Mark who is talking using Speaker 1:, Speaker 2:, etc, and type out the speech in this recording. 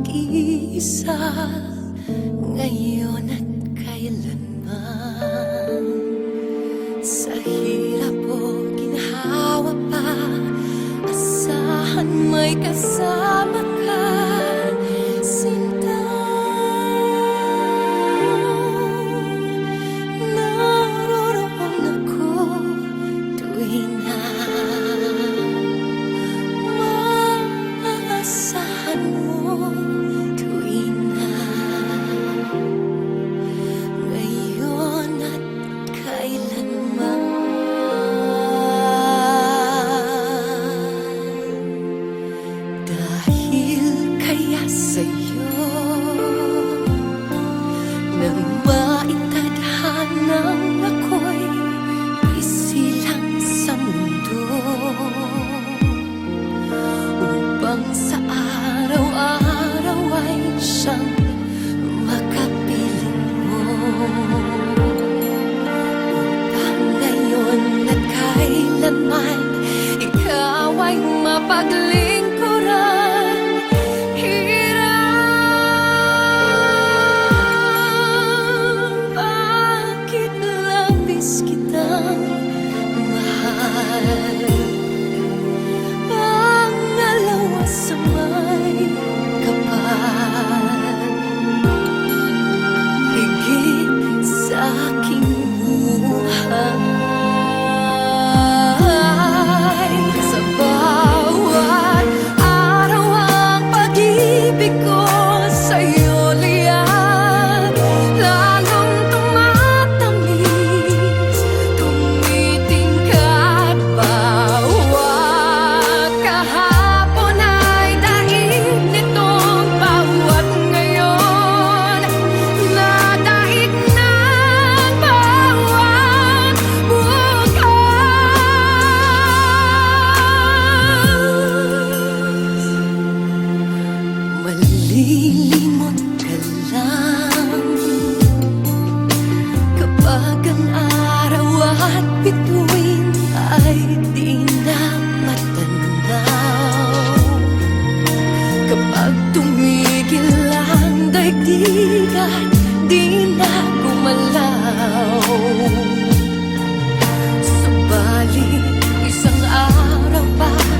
Speaker 1: mag-iisa ngayon at kailanman. Sa hirap o ginhawa pa, asahan may kasama siyang makapiling mo. Upang ngayon at kailanman ikaw ay mapagli bituin ay di na matanaw Kapag tumigil ang daigdigan, di Sabali, isang araw pa